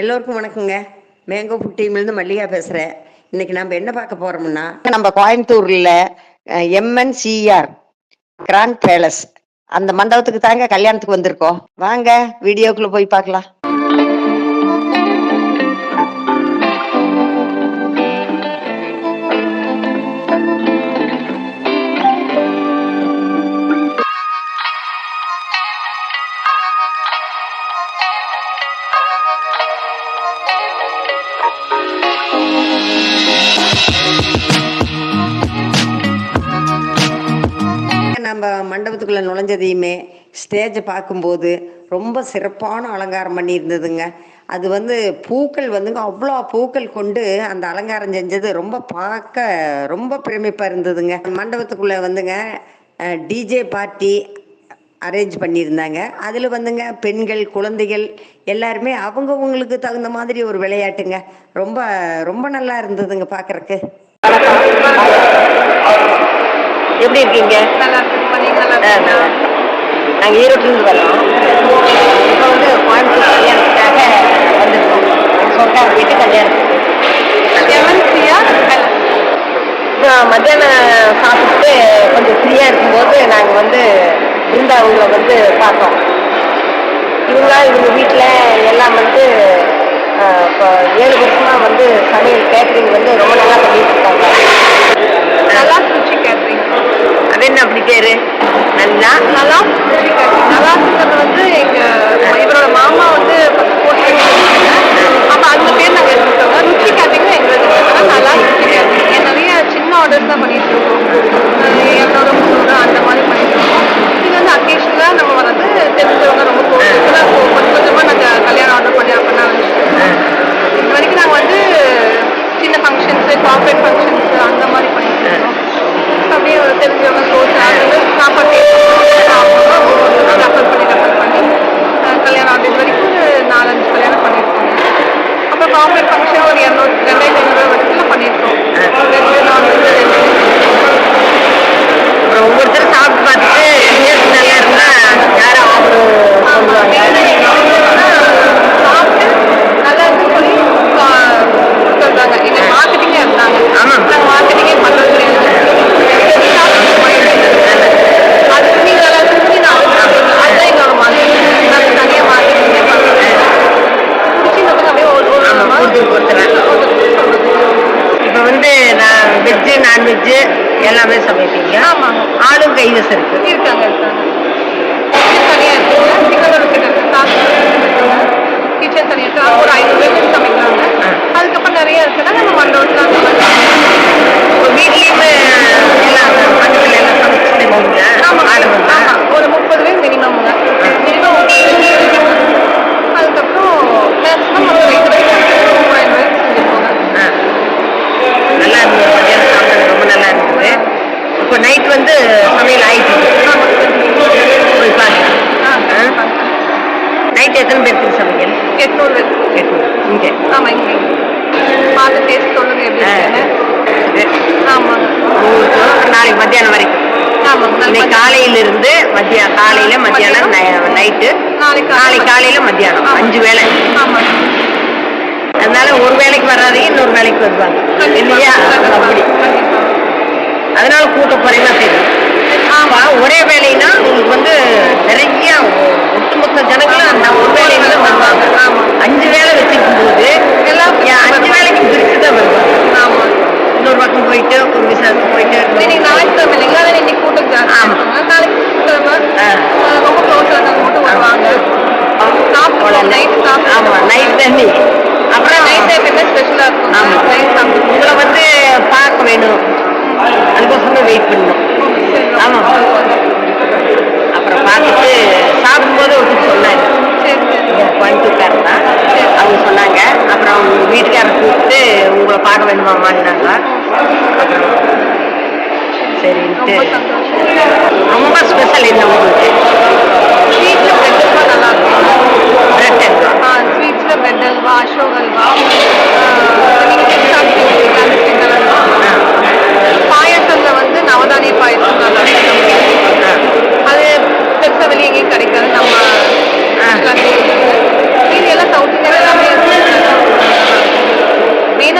எல்லோருக்கும் வணக்கங்க. Mango food டீம்லேருந்து Mallika பேசுகிறேன் இன்னைக்கு நம்ம என்ன பார்க்க போகிறோம்னா நம்ம கோயம்புத்தூரில் எம்என்சிஆர் கிராண்ட் பேலஸ் அந்த மண்டபத்துக்கு தாங்க கல்யாணத்துக்கு வந்திருக்கோம். வாங்க வீடியோக்குள்ளே போய் பார்க்கலாம். மண்டபத்துக்குள்ளே நுழைஞ்சதையுமே ஸ்டேஜை பார்க்கும்போது ரொம்ப சிறப்பான அலங்காரம் பண்ணியிருந்ததுங்க. அது வந்து பூக்கள் வந்துங்க அவ்வளோ பூக்கள் கொண்டு அந்த அலங்காரம் செஞ்சது ரொம்ப பார்க்க ரொம்ப பிரமிப்பாக இருந்ததுங்க. மண்டபத்துக்குள்ளே வந்துங்க டிஜே பார்ட்டி அரேஞ்ச் பண்ணியிருந்தாங்க. அதில் வந்துங்க பெண்கள் குழந்தைகள் எல்லாருமே அவங்கவுங்களுக்கு தகுந்த மாதிரி ஒரு விளையாட்டுங்க. ரொம்ப ரொம்ப நல்லா இருந்ததுங்க பார்க்குறக்கு. எப்படி இருக்கீங்க? நல்லா நாங்கள் ஈரோட்டிலிருந்து வரோம். இப்போ வந்து கோயம்புத்தூர் கல்யாணத்துக்காக வந்திருக்கோம். சொந்தக்கார வீட்டு கல்யாணத்துக்கு. எம்என்சியா இப்போ மத்தியானம் சாப்பிட்டு கொஞ்சம் ஃப்ரீயாக இருக்கும்போது நாங்கள் வந்து பிருந்தா வந்து பார்த்தோம் இவங்களா இவங்க வீட்டில் எல்லாம் வந்து இப்போ ஏழு வருஷமாக வந்து சமையல் கேட்ரிங் வந்து ரொம்ப நல்லா பண்ணிட்டு இருக்காங்க. நல்லா இருந்துச்சு கேட்ரிங் அது என்ன அப்படி பேரு நல்லா? நல்லா. நல்லா இருக்கிறது வந்து எங்க இவரோட மாமா வந்து அப்ப அந்த பேர் நாங்க எடுத்துக்கிட்டோம். ருச்சி கேட்ரிங் எங்களுக்கு நல்லா ருச்சி கேட்ரிங் நிறைய சின்ன ஆர்டர்ஸ் தான் பண்ணிட்டு இருக்கோம். இரநூறு முந்நூறு அந்த மாதிரி பண்ணிட்டு இருக்கோம். இது வந்து அக்கேஷனா நம்ம வந்து தெரிஞ்சவங்க ரொம்ப கோவிலுக்குலாம் கொஞ்சம் கொஞ்சமா நாங்க கல்யாணம் ஆர்டர் பண்ணி அப்படின்னா ஆரம்பிச்சிட்டோம் இது வரைக்கும் நாங்க வந்து சின்ன ஃபங்க்ஷன்ஸு கார்பரேட் ஃபங்க்ஷன்ஸ் அந்த மாதிரி பண்ணிட்டு இருக்கோம் அப்படியே ஒரு தெரிஞ்சவங்க சாப்பாடு ரெஃபர் பண்ணி ரெஃபர் பண்ணி கல்யாணம் ஆகுது வரைக்கும் நாலஞ்சு கல்யாணம் பண்ணியிருக்கோம் அப்புறம் கார்பரேட் ஃபங்க்ஷன் ஒரு இரநூறு ரெண்டாயிரத்தி ஐநூறு வரைக்கும் பண்ணியிருக்கோம். வெஜ் அப்புறம் ஒவ்வொருத்தரும் சாப்பிட்டு பார்த்துட்டு டேஸ்ட் நல்லா இருந்தா யாரும் ஆர்டர் சொல்லுவாங்க ஆளும் இருக்கு இருக்காங்க இருக்காங்க கிச்சன் தனியாக இருக்குங்க சிக்கனோட கிட்ட இருக்கு கிச்சன் தனியாக இருக்கு அது ஒரு ஐநூறு பேருக்கு சமைக்கிறாங்க அதுக்கப்புறம் நிறைய இருக்குன்னா நம்ம மண்டபத்தில் அந்த மாதிரி உங்க வீட்லயுமே எல்லாம் மண்டபத்தில் எல்லாம் சமைச்சு செய்வீங்க ஆமா ஆளு ஒரு முப்பது பேர் மினிமம்ங்க மினிமம் அதுக்கப்புறம் மேக்ஸிமம் ஒரு ரெண்டு பேர் ஆ. நல்லா இருந்தது மத்தியானம் சாப்பிட்டது ரொம்ப நல்லா இருந்தது இப்போ நைட் வந்து சமையல் இருக்கு. போய் பாருங்க. நைட் எத்தனை பேருக்கு சமையல் எட்நூறு பேர். எட்டு இங்கே. ஆமா இங்கே. பார்த்து டேஸ்ட் சொல்லுங்க எப்படி ஆ. இருக்குன்னு. ஆமாங்க உங்களுக்கு நாளைக்கு மத்தியானம் வரைக்கும். இன்னைக்கு காலையில இருந்து மத்தியானம் காலையில மத்தியானம். நைட்டு நாளைக்கு நாளைக்கு காலையில மத்தியானம். அஞ்சு வேளை. ஆமாங்க அதனால ஒரு வேலைக்கு வராதீங்க இன்னொரு வேலைக்கு வருவாங்க. இல்லையா? அப்படி. அதனால கூட்டம் குறைவா தெரியும் ஆமா ஒரே வேலைன்னா உங்களுக்கு வந்து நிறைய ஒட்டுமொத்த ஜனங்களும் அந்த ஒரு வேலையில தான் வருவாங்க. அஞ்சு வேலை வச்சிருக்கும் போது எல்லாம் அஞ்சு வேலைக்கு பிரிச்சு தான் வருவாங்க. ஆமா. இன்னொரு பக்கம் போயிட்டு ஒரு விசாரத்துக்கு போயிட்டு இன்னைக்கு ஞாயிற்றுக்கிழமை இல்லைங்களா? இன்னைக்கு கூட்டம் ஜாஸ்தி ஆமா. இருக்குங்க. நாளைக்கு கிழமை ஆ. ஆஹ் ரொம்ப க்ளோஸ் ஆனவங்க மட்டும் வருவாங்க சாப்பிட்டு நைட் சாப்பிட்டு ஆமா நைட் தண்ணி அப்புறம் நைட் டைம் என்ன ஸ்பெஷலாக இருக்கும் ஆமா. நைட் சாப்பிட்டு உங்களை வந்து பார்க்க வேணும் அதுக்கோசரம் வெயிட் பண்ணணும் ஆமா அப்புறம் பார்த்துட்டு சாப்பிடும்போது ஒருத்தர் சொன்னாங்க சரி சரி இங்க கோயம்புத்தூர்காரர் தான் அவங்க சொன்னாங்க அப்புறம் அவங்க வீட்டுக்காரர் கூப்பிட்டு பார்க்க வேணுமாமான்னாங்க சரின்ட்டு. ரொம்ப ஸ்பெஷல் என்ன உங்களுக்கு? ஸ்வீட்டில் பிரெட் அல்வா நல்லா இருக்கும். பிரெட் அல்வா? ஸ்வீட்ஸில் பிரெட் அல்வா அசோக் பாயசம்ல வந்து நவதானிய பாயசம் நல்லா இருக்கும் அது பெருசாக வெளியே எங்கேயும் கிடைக்காது நம்ம ஆ. இது எல்லாம் சவுத் இந்தியா எல்லாமே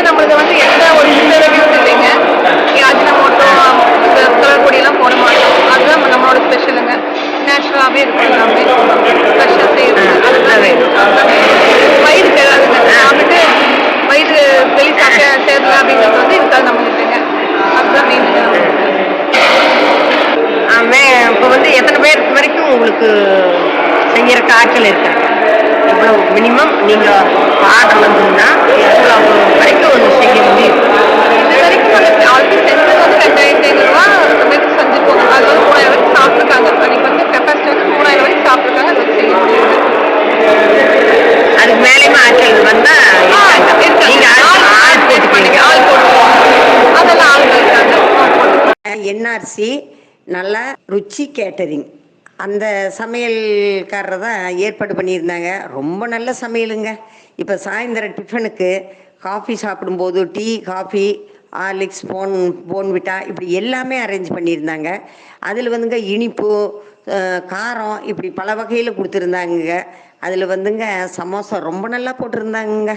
நம்மளுக்கு வந்து எந்த ஒரு ரிவ்யூஸ் இல்லைங்க அஜினமோட்டோ இந்த கலர் பொடியெல்லாம் போட மாட்டோம் அதுதான் நம்ம- நம்மளோட ஸ்பெஷலுங்க நேச்சுரலாகவே இருக்கும் எல்லாமே ஃப்ரெஷ்ஷாக செய்யறது அதுதான் வேணும் வயிறு தேடாதுங்க சாப்பிட்டு வயிறு வெளி சாப்பிட்டு சேரல அப்படிங்கிறது வந்து இதுக்காக நம்ம இல்லைங்க அதுதான் மெயின் இப்போ வந்து எத்தனை பேர் வரைக்கும் உங்களுக்கு செய்யறக்கு ஆட்கள் இருக்காங்க இவ்வளோ மினிமம் நீங்கள் ஆர்டர் வந்ததுன்னா எவ்வளோ வரைக்கும் செய்ய முடியும். இது வரைக்கும் நம்ம ஆல்ரெடி செஞ்சது வந்து ரெண்டாயிரத்தி ஐநூறுரூவா வரைக்கும் செஞ்சுருக்கோம். அது வந்து மூணாயிரம் வரைக்கும் சாப்பிட்ருக்காங்க அன்றைக்கி வந்து கெப்பாசிட்டி வந்து மூணாயிரம் வரைக்கும் சாப்பிட்ருக்காங்க அது வந்து செய்ய முடியுது அதுக்கு மேலேயுமே ஆட்கள் வந்தால் நீங்கள் ஆள் ஆள் போட்டுப்பீங்க. ஆள் போட்டுருவோம் அதெல்லாம் இருக்காங்க என்ஆர்சி நல்ல ருச்சி கேட்டரிங் அந்த சமையல்காரரை தான் ஏற்பாடு பண்ணியிருந்தாங்க. ரொம்ப நல்ல சமையலுங்க. இப்போ சாயந்தரம் டிஃபனுக்கு காஃபி சாப்பிடும்போது tea coffee Horlicks Bourn Bournvita இப்படி எல்லாமே அரேஞ்ச் பண்ணியிருந்தாங்க. அதில் வந்துங்க இனிப்பு காரம் இப்படி பல வகையில் கொடுத்துருந்தாங்க அதில் வந்துங்க சமோசா ரொம்ப நல்லா போட்டிருந்தாங்கங்க.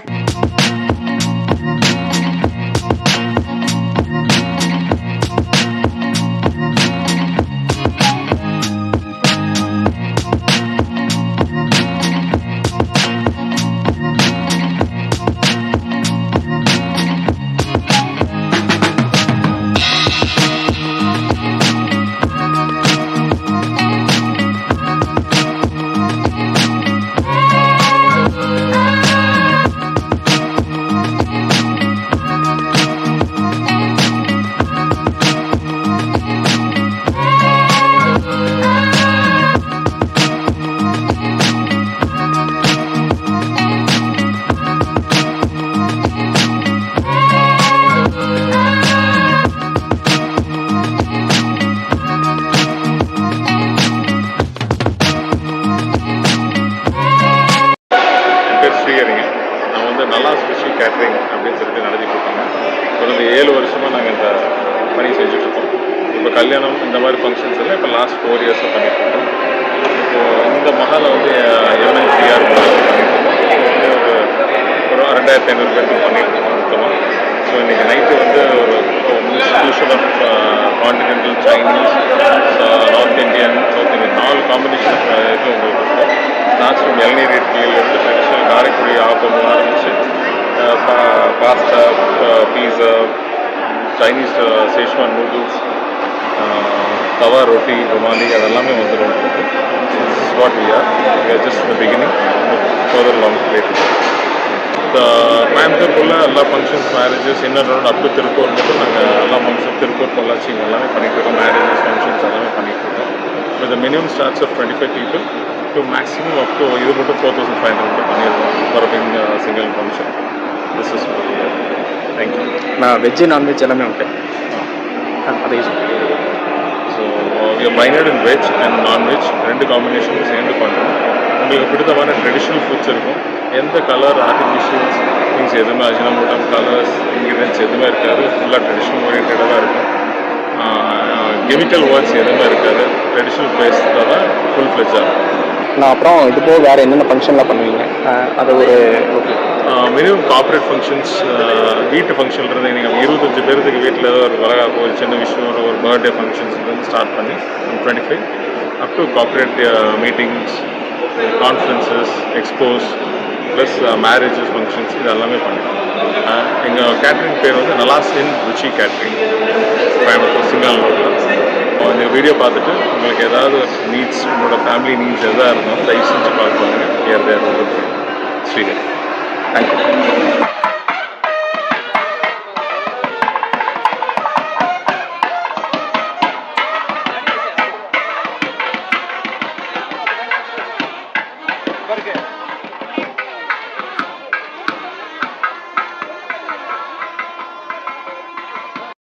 இந்த வந்து எம்என்சிஆர் பண்ணிட்டுருக்கோம் இது ஒரு ஒரு ரெண்டாயிரத்தி ஐநூறு பேருக்கு பண்ணியிருக்கோம் மொத்தமாக ஸோ இன்றைக்கி நைட்டு வந்து ஒரு fusion of continental Chinese North Indian South Indian நாலு காம்பினேஷன் இது உங்களுக்கு இருக்கும். ஸ்நாக்ஸ் ஃப்ரம் இளநீர் இட்லியிலிருந்து ட்ரெடிஷ்னல் காரைக்குடி ஆப்பம் ஆரம்பிச்சு pasta pizza Chinese Schezwan noodles tawa roti rumali அதெல்லாமே வந்துடும் is what we are just the beginning further long late இந்த கோயம்புத்தூருக்குள்ள எல்லா functions marriages inner round up to Tiruppur மட்டும் நாங்கள் எல்லா ஃபங்க்ஷன் திருப்பூர் பொள்ளாச்சி எல்லாமே பண்ணிட்டு இருக்கோம். மேரேஜஸ் ஃபங்க்ஷன்ஸ் எல்லாமே பண்ணிட்டு இருக்கோம். With minimum starts of twenty five people to maximum up to இது மட்டும் ஃபோர் தௌசண்ட் ஃபைவ் ஹண்ட்ரட் பண்ணியிருக்கோம். For being single function this is thank you non veg non veg எல்லாமே உண்டு. ஆ, அதை use so minor in veg and non veg ரெண்டு காம்பினேஷனும் சேர்ந்து பண்ணுறோம் உங்களுக்கு பிடித்தமான ட்ரெடிஷ்னல் ஃபுட்ஸ் இருக்கும். எந்த கலர் ஆர்டிஃபிஷியல்ஸ் திங்ஸ் எதுவுமே அஜினமோட்டம் கலர்ஸ் இன்க்ரீடியன்ஸ் எதுவுமே இருக்காது. ஃபுல்லாக ட்ரெடிஷ்னல் ஓரியன்டாக தான் இருக்கும். கெமிக்கல் வேர்ட்ஸ் எதுவுமே இருக்காது. ட்ரெடிஷ்னல் பேஸ்டாக தான் ஃபுல் ஃப்ளெஜாக இருக்கும். நான் அப்புறம் இது போக வேறு என்னென்ன ஃபங்க்ஷன்லாம் பண்ணுவீங்க? ஆ, அது ஒரு ஓகே மினிமம் கார்பரேட் ஃபங்க்ஷன்ஸ் வீட்டு ஃபங்க்ஷன் இருந்து நீங்கள் இருபத்தஞ்சு பேருக்கு வீட்டில் ஏதோ ஒரு வளகாப்பு ஒரு சின்ன விஷயம் ஒரு பர்த்டே பர்த்டே ஃபங்க்ஷன்ஸ்லேருந்து ஸ்டார்ட் பண்ணி twenty five up to corporate meetings conferences expos plus marriages functions இது எல்லாமே பண்ணிடுறோம் எங்கள் கேட்ரிங் பேர் வந்து நலாசின் ருச்சி கேட்ரிங் வீடியோ பார்த்துட்டு உங்களுக்கு ஏதாவது நீட்ஸ் உங்களோட ஃபேமிலி நீட்ஸ் எதாக இருந்தாலும் தயவு செஞ்சு கால் பண்ணுங்கள் ஏர் தேர் ஸ்ரீஹரி தேங்க்யூ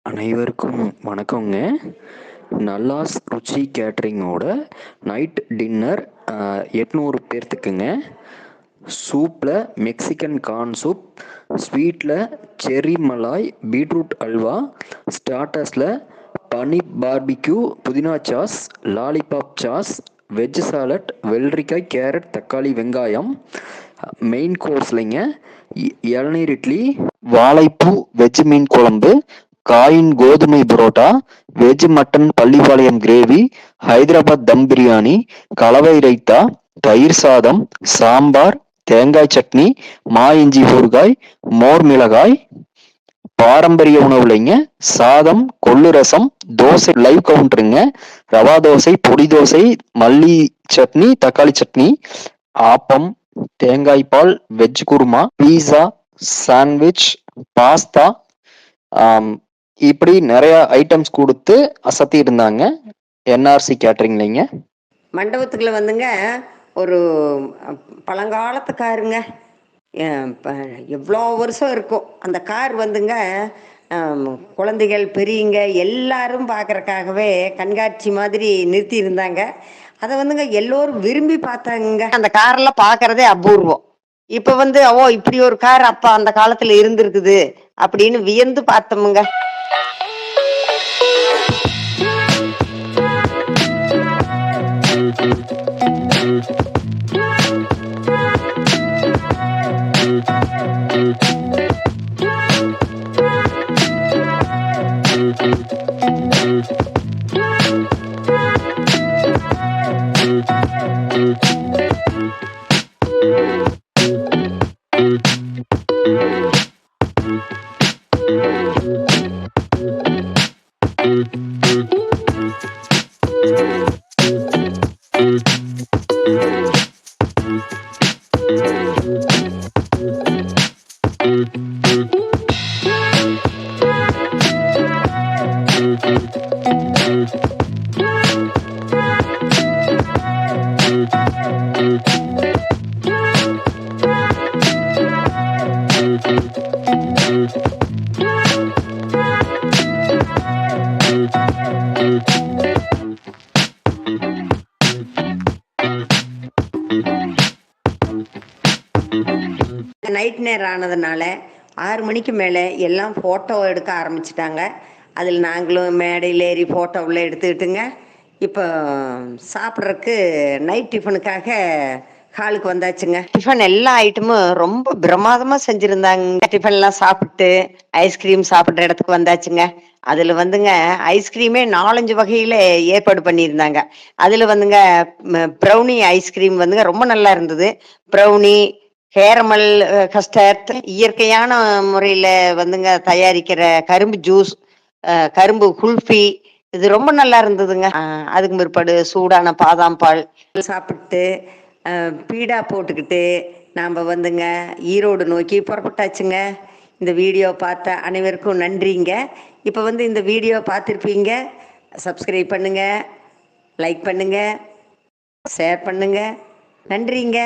அனைவருக்கும் வணக்கங்க. நல்லாஸ் ருச்சி கேட்ரிங்கோட நைட் டின்னர் எட்நூறு பேர்த்துக்குங்க. சூப்பில் மெக்சிகன் கார்ன் சூப் ஸ்வீட்டில் cherry malai beetroot halwa ஸ்டார்டர்ஸில் paneer barbecue pudina sauce lollipop sauce veg salad வெள்ளரிக்காய் கேரட் தக்காளி வெங்காயம். மெயின் கோர்ஸ்லைங்க இ- இளநீர் இட்லி வாழைப்பூ வெஜ் மீன் குழம்பு காயின் கோதுமை parotta veg mutton Pallipalayam gravy Hyderabad dum biryani கலவை ரைத்தா தயிர் சாதம் சாம்பார் தேங்காய் சட்னி மா இஞ்சி ஊறுகாய் மோர் மிளகாய் பாரம்பரிய உணவுலைங்க சாதம் கொள்ளு ரசம் தோசை லைவ் கவுண்டருங்க ரவா தோசை பொடி தோசை மல்லி சட்னி தக்காளி சட்னி ஆப்பம் தேங்காய் பால் veg kurma pizza sandwich pasta இப்படி நிறைய ஐட்டம்ஸ் கொடுத்து அசத்தி இருந்தாங்க என்ஆர்சி கேட்டரிங்லைங்க மண்டபத்துக்குள்ள வந்துங்க ஒரு பழங்காலத்து காருங்க எவ்வளோ வருஷம் இருக்கும். அந்த கார் வந்துங்க குழந்தைகள் பெரியங்க எல்லாரும் பார்க்கறக்காகவே கண்காட்சி மாதிரி நிறுத்தி இருந்தாங்க அதை வந்துங்க எல்லோரும் விரும்பி பார்த்தாங்க அந்த காரெல்லாம் பார்க்கறதே அபூர்வம். இப்ப வந்து ஓ இப்படி ஒரு கார் அப்ப அந்த காலத்துல இருந்திருக்குது அப்படின்னு வியந்து பார்த்தோமுங்க. Night Tschüss. ஆனதுனால ஆறு மணிக்கு மேலே எல்லாம் ஃபோட்டோ எடுக்க ஆரம்பிச்சிட்டாங்க. அதில் நாங்களும் மேடையில் ஏறி ஃபோட்டோவில் எடுத்துக்கிட்டுங்க. இப்போ சாப்பிட்றதுக்கு நைட் டிஃபனுக்காக ஹாலுக்கு வந்தாச்சுங்க. டிஃபன் எல்லா ஐட்டமும் ரொம்ப பிரமாதமாக செஞ்சுருந்தாங்க. டிஃபன்லாம் சாப்பிட்டு ஐஸ்கிரீம் சாப்பிட்ற இடத்துக்கு வந்தாச்சுங்க. அதில் வந்துங்க ஐஸ்கிரீமே நாலஞ்சு வகையில் ஏற்பாடு பண்ணியிருந்தாங்க. அதில் வந்துங்க ப்ரௌனி ஐஸ்கிரீம் வந்துங்க ரொம்ப நல்லா இருந்தது. ப்ரௌனி கேரமல் கஸ்டர்ட் uh, இயற்கையான முறையில் வந்துங்க தயாரிக்கிற கரும்பு ஜூஸ் uh, கரும்பு குல்ஃபி இது ரொம்ப நல்லா இருந்ததுங்க. அதுக்கு பிற்பாடு சூடான பாதாம் பால். சாப்பிட்டு பீடா போட்டுக்கிட்டு நாம் வந்துங்க ஈரோடு நோக்கி புறப்பட்டாச்சுங்க. இந்த வீடியோ பார்த்த அனைவருக்கும் நன்றிங்க. இப்போ வந்து இந்த வீடியோ பார்த்துருப்பீங்க. சப்ஸ்கிரைப் பண்ணுங்கள் லைக் பண்ணுங்கள் ஷேர் பண்ணுங்கள் நன்றிங்க.